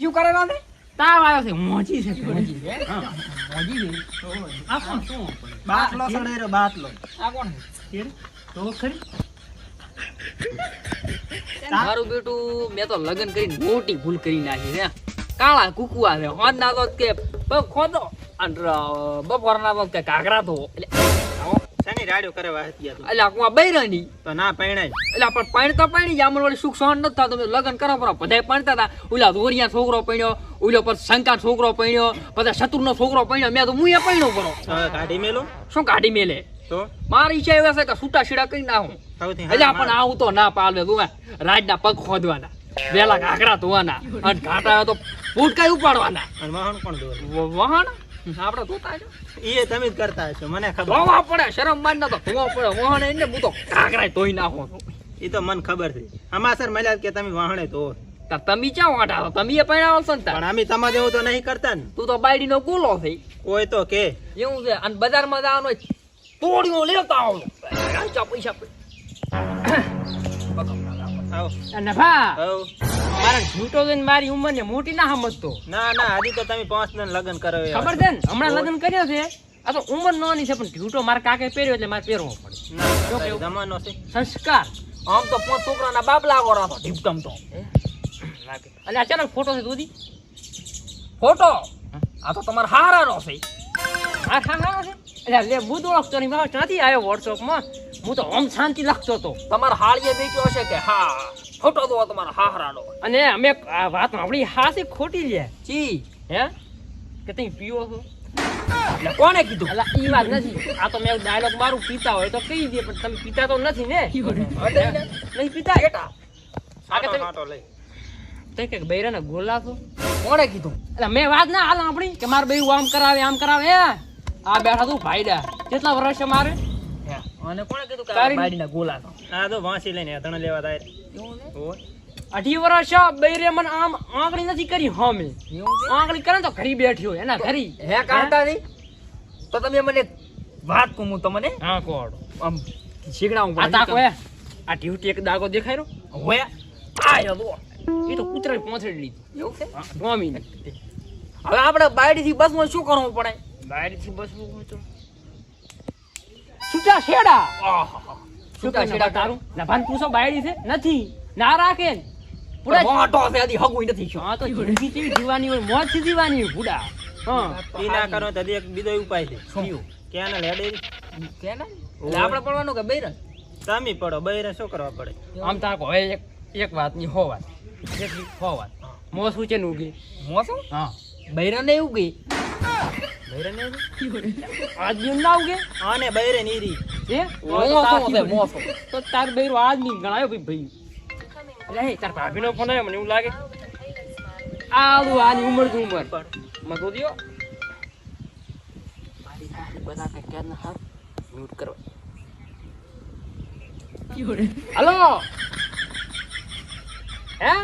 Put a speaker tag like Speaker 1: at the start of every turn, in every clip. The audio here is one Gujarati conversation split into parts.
Speaker 1: શું કરેલા છે
Speaker 2: તાવ આવ્યો છે મોજી છે મોજી.
Speaker 1: હે?
Speaker 2: હા. મોજી છે? આ કોણ? શું
Speaker 3: બાટલો સડેરો બાટલો.
Speaker 1: આ કોણ છે?
Speaker 2: તો ખરી?
Speaker 4: તારું બેટું મેં તો લગ્ન કરીને મોટી ભૂલ કરી નાખી છે. કાળા કુકુઆ છે હોદ ના તો કે ખોદો અને બપોરના તો કે કાકરા તો એટલે
Speaker 3: શેની રાડ્યો કરે વાહતિયા તું?
Speaker 4: એટલે આ બૈરાની.
Speaker 3: તો ના પૈણાય
Speaker 4: એટલે પણ પાણી તો પાણી જામણ વળી સુખ સહન નથી થતું. લગ્ન કરો પર બધાય પાણતા હતા. ઓલા દોરિયા છોકરો પૈણ્યો ઓલો પર શંકા છોકરો પૈણ્યો પછી શત્રુનો છોકરો પૈણ્યો મેં તો મુએ પૈણ્યો કરો
Speaker 3: કાઢી મેલો?
Speaker 4: શું કાઢી મેલે?
Speaker 3: તો?
Speaker 4: મારી ઈચ્છા એવા છે કે છૂટા છેડા કરી નાખું.
Speaker 3: હું
Speaker 4: એટલે પણ આવું તો ના પાલવે તું રાજના પગ ખોદવાના. વેલા ઘાઘરા ધોવાના. અને ઘાટા તો ફૂટકાઈ ઉપાડવાના.
Speaker 3: વહાણ
Speaker 4: આપણે ધોતા છો.
Speaker 3: એ તમે જ કરતા હશો મને ખબર.
Speaker 4: ધોવા પડે શરમ માન તો ધોવા પડે વહાણે એને હું તો કાકરા ધોઈ નાખો.
Speaker 3: એ તો મને ખબર છે. અમાસર મળ્યા કે તમે વાહણે તો
Speaker 4: તાર તમે ક્યાં વાટા તમે એ પૈણાવો છો ને
Speaker 3: પણ અમે તમા જેવું તો નહીં કરતા ને.
Speaker 4: તું તો બાયડી નો ગુલો થઈ
Speaker 3: કોઈ તો કે.
Speaker 4: એવું છે. અને બજારમાં જવાનો તોડ્યો લેતા આવો. પૈસા.
Speaker 2: અને ભા
Speaker 3: આવો.
Speaker 2: મારા ઝૂંટો જોઈને મારી ઉંમર ને મોટી ના સમજતો.
Speaker 3: ના ના હજી તો તમે પાંચ ને લગ્ન કરો
Speaker 2: ખબર છે ને? હમણાં લગ્ન કર્યા છે. આ તો ઉંમર નાની છે પણ ઝૂંટો મારા કાકે પહેર્યો એટલે મારે પહેરવો પડે.
Speaker 3: જમાનો છે.
Speaker 2: સંસ્કાર.
Speaker 4: આમ તો પાંચ છોકરાના બાપ લાગો તો ઢીપટમ તો
Speaker 2: અને અચાનક ફોટો છે દૂધી
Speaker 4: ફોટો? આ તો તમારા હારાનો છે.
Speaker 2: હા હા હા છે? એટલે લે બુધ ઓળખતો નહીં મારો નથી આવ્યો વોટ્સઅપમાં હું તો ઓમ શાંતિ લાગતો હતો
Speaker 4: તમારા હાળીએ બેચ્યો હશે કે હા? ખોટો દો તમારા હારાનો
Speaker 2: અને અમે આ વાત આપણી હાસી ખોટી લે.
Speaker 4: ચી
Speaker 2: હે? કે તમે પીવો છો?
Speaker 4: એટલે કોણે કીધું?
Speaker 2: એટલે ઈ વાત નથી. આ તો મેં ડાયલોગ મારું પીતા હોય તો કહી દે પણ તમે પીતા તો નથી ને. નહીં પીતા
Speaker 4: એટા.
Speaker 2: આ કે તમે
Speaker 3: હાટો લઈ.
Speaker 2: તે કે બૈરાને ગોલા છો?
Speaker 4: કોણે કીધું?
Speaker 2: એટલે મેં વાત ના હાલ આપણી કે મારે બેવું આમ કરાવે આમ કરાવે હે? આ બેઠા તું ભાઈડા. કેટલા વર્ષ છે મારે?
Speaker 4: અને કોણે કીધું કે બાયડીના ગોલા તો
Speaker 3: આ તો વાંસી લઈને અધણ લેવા થાય
Speaker 4: એવું
Speaker 3: ને.
Speaker 2: અઢી વર્ષ બૈરે મને આમ આંગળી નથી કરી હમે. આંગળી કરે ને તો ઘરી બેઠી હોય એના ઘરી.
Speaker 4: હે કાંતા નહીં તો તમે મને વાત કહું હું તમને?
Speaker 2: હા કોડ
Speaker 4: આમ શીખડાવું
Speaker 2: આ તાકો હે આ ડ્યુટી એક દાગો દેખાય રહ્યો?
Speaker 4: હોય આ યો
Speaker 2: એ તો કૂતરાએ પહોંચડી લીધી.
Speaker 4: એવું છે?
Speaker 2: હા, ગોમી ને
Speaker 4: હવે આપણે બાયડીથી બસમાં શું કરવું પડે?
Speaker 2: બસવું હોય તો. છૂટા છેડા. છૂટા છેડા તારું? નભાન પૂછો બાયડી છે? નથી. ના રાખે
Speaker 4: પૂરા મોટો છે આદી હગું નથી છો
Speaker 2: હા તો જિંદગી કેવી જીવાની હોય મોતથી જીવાની હોય બુડા હા.
Speaker 3: ઈ ના કરો તો એક બીજો ઉપાય છે.
Speaker 4: શું?
Speaker 3: ક્યાં? લેડે?
Speaker 4: કે ના એટલે આપણે પડવાનું કે બૈરન?
Speaker 3: સામી પડો બૈરે શું કરવા પડે?
Speaker 2: આમ તાક હોય એક એક વાતની હો વાત. એક હો વાત. મોસ ઉચે ને ઉગી.
Speaker 4: મોસો?
Speaker 2: હા.
Speaker 4: બૈરન એવું ગઈ
Speaker 3: ને
Speaker 2: આજ ના ઉગે
Speaker 3: આને બૈરે નીરી
Speaker 2: હે?
Speaker 4: મોસો છે મોસો
Speaker 2: તો તાર બૈરો આજ બી ગણાયો ભઈ ભાઈ. એટલે હે તાર ભાભીનો ફોન આવ્યો મને એવું લાગે. આલું આની ઉંમરથી ઉંમર. મગો દિયો.
Speaker 4: બધા કે કે ના હાર મ્યુટ કરવા
Speaker 2: હલો. હે?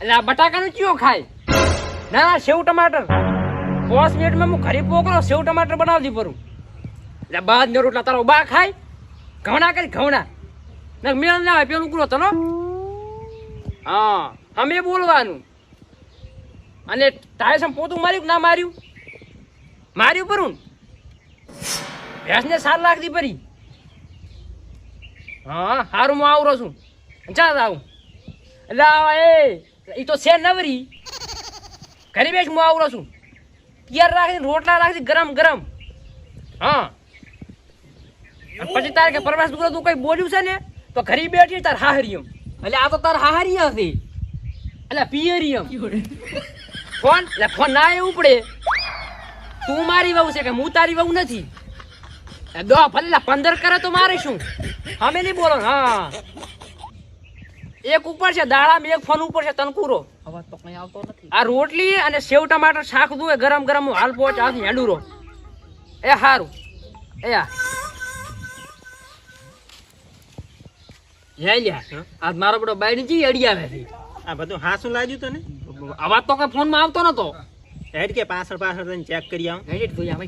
Speaker 2: એટલે આ બટાકાનું ચિયો ખાય? ના ના સેવ ટમાટર. પાંચ મિનિટમાં હું ઘરે પોકળો, સેવ ટમાટર બનાવતી પરું એટલે બાદ ને રોટલા તારો બા ખાય ઘઉણા કરી ઘઉણા ને મેળ ના આવે, પેલું ઉકળો તનો હા અમે બોલવાનું. અને ટાયસમ પોતું માર્યું ના માર્યું? માર્યું પરું ભેંસને સાર લાગતી પરી હા સારું હું આવરો છું. ચાલ આવું. એટલે એ એ તો છે નવરી. ઘરે બેસ હું આવરો છું. પિયર રાખી રોટલા રાખી ગરમ ગરમ. હા. પછી તારે કે પરવાસ દુકડો તું કઈ બોલ્યું છે ને, તો ઘરે બેઠી તાર હાહરિયમ.
Speaker 4: એટલે આ તો તાર હાહરિયા હતી
Speaker 2: એટલે પિયરિયમ. ફોન એટલે ફોન ના એ ઉપડે. તું મારી વહુ છે કે હું તારી વહુ નથી? દો ભલે પંદર કરે તો મારે શું અમે નહીં બોલો હા. એક ઉપર છે દાડા એક ફોન ઉપર છે તનકુરો.
Speaker 4: અવાજ તો કઈ આવતો નથી.
Speaker 2: આ રોટલી અને સેવ ટમાટર શાક દુએ ગરમ ગરમ હાલ પોચ હાથ હેડુરો. એ હારું. એ આ. હે લ્યા. આજ મારો બધો બાયડી જી અડી આવે છે.
Speaker 3: આ બધું હાસું લાગ્યું તો ને
Speaker 2: અવાજ તો કઈ ફોનમાં આવતો નતો.
Speaker 3: હેડ કે પાછળ પાછળ તને ચેક કરી આવે.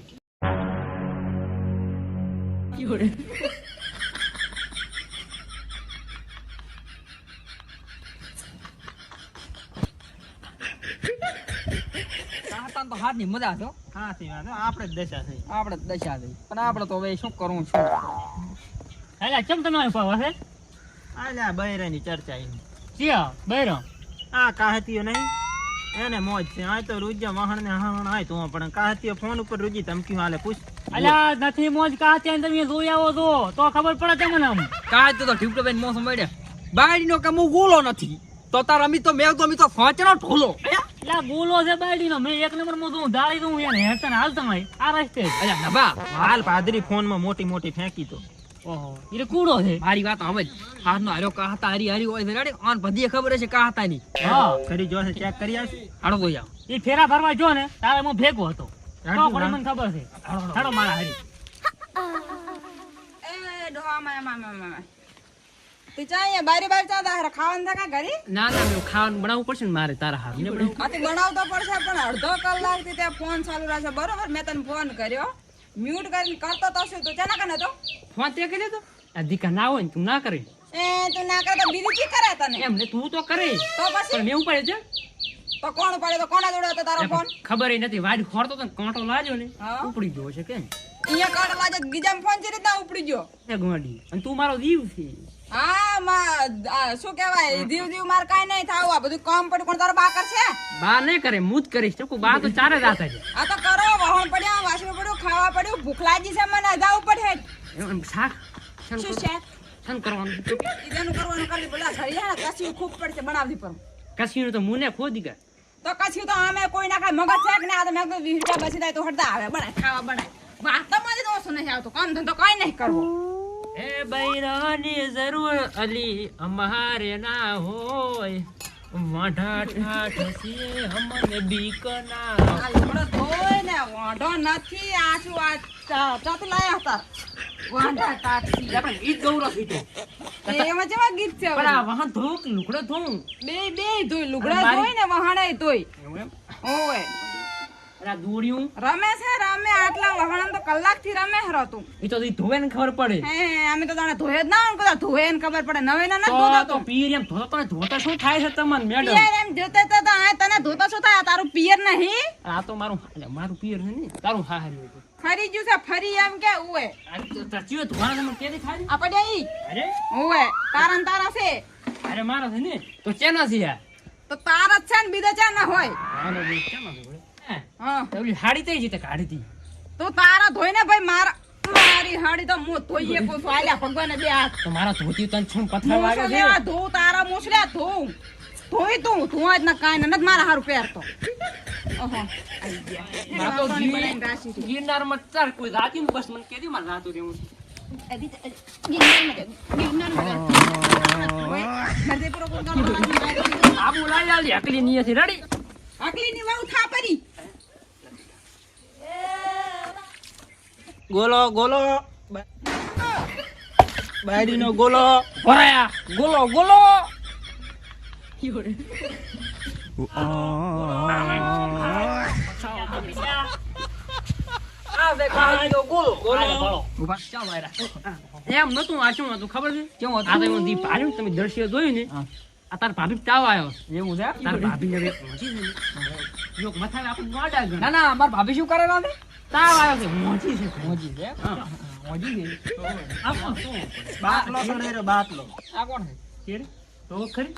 Speaker 2: તાન તો હાથની મજા છે
Speaker 3: હાથી વાત આપણે દશા થઈ.
Speaker 2: આપણે દશા થઈ. પણ આપણે તો હવે શું કરવું શું
Speaker 1: એટલે ચમ તમે પાવા છે
Speaker 3: આલ્યા બૈરાની ચર્ચા એની.
Speaker 1: ચિયા બૈરો.
Speaker 3: આ કાહતીઓ નહીં. એને મોજ છે. આ તો રૂજ્યા વાહણ ને હાહણ આય તો પણ કાહતીઓ ફોન ઉપર રૂજી ધમકી હાલે પૂછ.
Speaker 1: અલ્યા નથી મોજ કા ત્યાં તમે જોઈ આવો છો. તો ખબર પડે તમને આમ.
Speaker 2: કાહતી તો બેન મોસમ મળ્યા. બાયડીનો કામ ગોલો નથી. તો તાર અમી તો મેં તો અમી તો ફોંચનો ઢોલો.
Speaker 1: એટલે ગોલો છે બાયડીનો મેં એક નંબરમાં જોઉં દાળી દઉં એને. હેતન હાલ તમે આ રસ્તે
Speaker 2: અલ્યા નબા
Speaker 3: હાલ પાદરી ફોનમાં મોટી મોટી ફેંકી તો
Speaker 1: ઓહો ઈરે કૂડો છે.
Speaker 2: મારી વાત હવે હાથ નો હારો કાહતા હારી હારી હોય રેડે? ઓન આન ખબર છે કાહતા ની.
Speaker 1: હા.
Speaker 3: કરી જોશે ચેક કરી આવશે.
Speaker 2: હાડો તો જાવ
Speaker 1: એ ફેરા ફરવા જો ને તારે હું ભેગો હતો. તો પણ મને ખબર છે. હાડો મારા હારી.
Speaker 5: એ ડોહા માય માય માય. તું ચા અહીંયા બારી બારી ચા તારે ખાવાનું થાય કાં ઘરે?
Speaker 2: ના ના મેં ખાવાનું બનાવવું પડશે ને મારે તારા હારું. ને
Speaker 5: આ તો બનાવતો પડશે પણ અડધો કલાકથી ત્યાં ફોન ચાલુ રહેશે બરોબર? મેં તને ફોન કર્યો. મ્યુટ કરીને કરતો તો શું? તું ચેના કને તો?
Speaker 2: ફોન તે કરી આ દીકા ના હોય ને તું ના કરે.
Speaker 5: એ તું ના કરે તો બીજું કી કરે તને?
Speaker 2: એમ ને તું તો કરે.
Speaker 5: તો પછી?
Speaker 2: પણ મેં પડે છે.
Speaker 5: તો કોણ પડે તો કોના જોડે હતો તારો ફોન
Speaker 2: ખબર નથી વાડ ખોરતો તો કાંટો લાજો ને ઉપડી ગયો છે કેમ?
Speaker 5: અહીંયા કાંટો લાજે ગીજામ ફોન ચી રીતના ઉપડી ગયો?
Speaker 2: એ ગોડી. અને તું મારો દીવ છે.
Speaker 5: હા માં શું કહેવાય? દીવ દીવ માર કાંઈ નહીં થાવું. આ બધું કામ પડ્યું કોણ તારો બાકર છે.
Speaker 2: બા નહીં કરે હું જ કરીશ. ચકુ બા તો ચારે જ છે.
Speaker 5: આ તો કરો વહોણ પડ્યા વાસણ પડ્યું ખાવા પડ્યું. ભૂખ લાગી છે મને પડે
Speaker 2: શાક?
Speaker 5: શું છે?
Speaker 2: કરવાનું?
Speaker 5: ઈજાનું કરવાનું કરી બોલા સળિયા કસી ખૂબ પડશે બનાવવી પર.
Speaker 2: તો મુને ખોદી ગયા
Speaker 5: તો કસી તો આમે કોઈ ના મગજ છે કે ના મેં કીધું વીસ રૂપિયા બચી જાય તો હડતા આવે બનાય ખાવા બનાય. વાતમાં જ દોષ નહીં આવતો કામ ધંધો કઈ નહીં કરવો.
Speaker 2: એ બૈરાની જરૂર અલી અમારે ના હોય. વાઢા ઠાઠ છે અમને બીક ના
Speaker 5: લુગડો ધોય ને વાંઢો નથી આ શું આ ચ- ચાતું લાયા હતા. વાંઢા તાટથી.
Speaker 2: આપણે ઈ ગૌરવ થઈતો
Speaker 5: એમાં જેવા ગીત છે
Speaker 2: પણ આ. વાહન ધોક લુકડો ધોઉં.
Speaker 5: બે બે ધોઈ લુગડા ધોઈ ને વહાણે ધોઈ.
Speaker 2: આ દોડ્યું
Speaker 5: રમે છે રમે. આટલા વહાણા તો કલાકથી રમે હરતું
Speaker 2: એ તો ધોવે ને ખબર પડે.
Speaker 5: હે અમે તો તને ધોયે જ ના હું કદા ધોયે ને ખબર પડે. નવે ના ધોતા
Speaker 2: તો પીર એમ ધોતો તને ધોતા શું થાય છે તમને મેડમ?
Speaker 5: પિયર એમ જોતે તો તને ધોતા શું થાય? તારું પિયર નહીં?
Speaker 2: આ તો મારું મારું પિયર છે ને. તારું હારી હતું
Speaker 5: ફરી ગયું છે ફરી એમ કે ઉવે.
Speaker 2: આ તો તચીઓ ધોવાના તમે કેદી ખાધી?
Speaker 5: આપણે ઈ?
Speaker 2: અરે?
Speaker 5: ઉવે. તારા તારા છે.
Speaker 2: અરે મારા છે ને. તો ચેના છે યાર
Speaker 5: તો તારા જ છે ને બીજા હોય.
Speaker 2: ચેના વળી? હે, હાડી તઈ જીતે કાઢી હતી
Speaker 5: તો તારા ધોઈને ભાઈ મારા મારી હાડી તો હું ધોઈએ કો આલ્યા ભગવાને બે હાથ.
Speaker 2: તો મારા ધોતી તન છણ પથ્થર વાગે છે?
Speaker 5: લેવા તારા મોસલ્યા ધોઈ તું ના કાંઈ નથી મારા હારું પહેરતો. ઓહો. આઈ ગયા
Speaker 2: આ તો
Speaker 5: વાસણી
Speaker 2: ગીર-
Speaker 5: બનાવીને છે.
Speaker 2: ગિરનારમાં ચાલ કોઈ રાતી નું બસ મને કેદી મારે રાતું રહેવું છે.
Speaker 5: મરદેપુરો કોણ ગામનો રાશી?
Speaker 2: આ બોલાવી આલી અકલી ની હતી રેડી
Speaker 5: પરી.
Speaker 3: ગોલો ગોલો. બાયડી નો ગોલો.
Speaker 2: ભરાયા. ગોલો ગોલો. એમ નતું આ શું હતું? ખબર છે? કેવું હતું? આ તો એમાં દી તમે દર્શીએ જોયું ને? આ તાર ભાભી તાવ આવ્યો એવું છે? તાર ભાભી ને ને લોક મથાવે આપણે મોડા ના ના માર ભાભી શું કરે ના તાવ આવ્યો છે મોજી છે મોજી છે મોજી છે આ કોણ
Speaker 3: બાટલો સડેરો બાટલો
Speaker 2: આ કોણ છે કેરે તો ખરી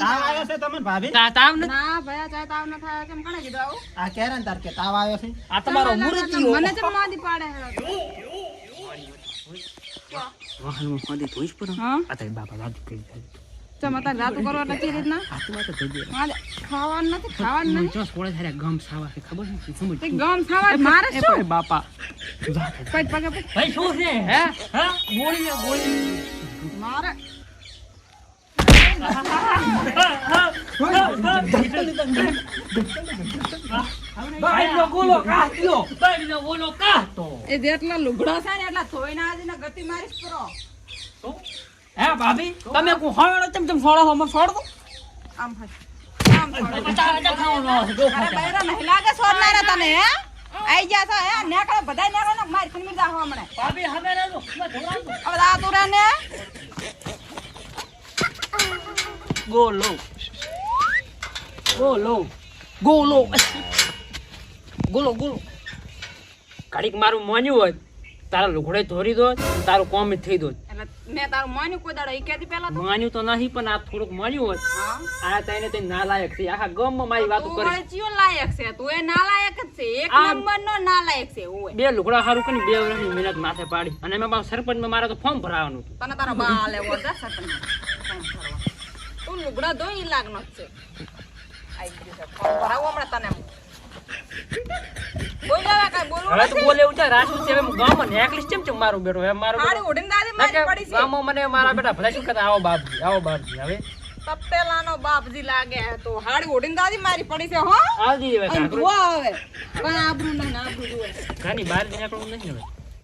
Speaker 3: તાવ આવ્યો છે તમને ભાભી
Speaker 2: તાવ ન
Speaker 5: ના ભયા તાવ ન થાય કેમ કણે કીધું આવું
Speaker 3: આ કેરન તાર કે તાવ આવ્યો છે
Speaker 2: આ તમારો મુરતીઓ
Speaker 5: મને જેમ માદી પાડે હે
Speaker 2: વાહનમાં ખોદી ધોઈશ પર આ તારી બાપા રાત કરી જાય
Speaker 5: ચમ અત્યારે કરવા એટલે રીતના
Speaker 2: હાથમાં તો થઈ ગયો
Speaker 5: ખાવાનું નથી ખાવાનું નહીં
Speaker 2: જો સોળે થાય ગમ સાવા છે ખબર છે? સમજ
Speaker 5: તે ગમ ખાવા મારે શું?
Speaker 2: બાપા.
Speaker 5: પગ પગે
Speaker 2: ભાઈ શું છે? હે? હા? ગોળી છે, ગોળી
Speaker 5: મારે
Speaker 2: ભાઈ નો ગોલો કાઢ્યો ભાઈ નો ગોલો કાઢતો
Speaker 5: એ જેટલા લુગડો છે ને એટલા સોય ના આજે ગતિ મારીશ પરો
Speaker 2: હે ભાભી તમે કો હળો ચમ ચમ સોળો હો મને સોળ દો
Speaker 5: આમ ફાય આમ ફાય.
Speaker 2: પચાસ હજાર ખાવાનો
Speaker 5: અરે બૈરા નહીં લાગે સોરનારા તને હે? આઈ ગયા છો હે? નેકળો બધાય નેકળો ને મારી ખંડી જાહો હમણે.
Speaker 2: ભાભી હવે ના લો.
Speaker 5: હવે આ તું રે ને.
Speaker 2: ગોલો. ગોલો. ગોલો. ગોલો ગોલો. ઘડીક મારું માન્યું હોય. તારા લુગડે ધોરી દો તારું કોમ થઈ દો
Speaker 5: એટલે મેં તારું માન્યું કોઈ દાડા એ કહેતી પહેલા
Speaker 2: માન્યું તો નહીં પણ આ થોડુંક માન્યું
Speaker 5: હોત.
Speaker 2: આ તને તે નાલાયક છે. આખા ગમ મારી વાતો કરી
Speaker 5: ચિયો લાયક છે? તું એ નાલાયક જ છે. એક
Speaker 2: આ-
Speaker 5: નંબરનો નાલાયક છે ઓય.
Speaker 2: બે લુગડા સારું કરી બે વર્ષની મહેનત માથે પાડી. અને મેં પાછું સરપંચમાં મારે તો ફોર્મ ભરાવાનું હતું.
Speaker 5: તને તારા બા લે વરદા સરપંચ તું લુગડા ધોઈ લાગનો જ છે. આઈ ગયો ફોર્મ ભરાવો હમણાં તને. બોલ હવે કાંઈ બોલવું
Speaker 2: છે રાશુ છે ગામમાં કેમ મારું બેટો? હવે મારું બેટો
Speaker 5: ઉડીને દાદી મારી પડી છે.
Speaker 2: ગામમાં મને મારા બેટા ભલે શું આવો બાપજી આવો બાપજી હવે.
Speaker 5: તપેલાનો બાપજી લાગે તો. હાડી દાદી મારી પડી છે હો.
Speaker 2: આવજી હવે
Speaker 5: અને
Speaker 2: કાકરો
Speaker 5: ધોવા હવે. કઈ આબરૂ નહીં આબરૂ જુએ
Speaker 2: બહાર નીકળવું નહીં હવે.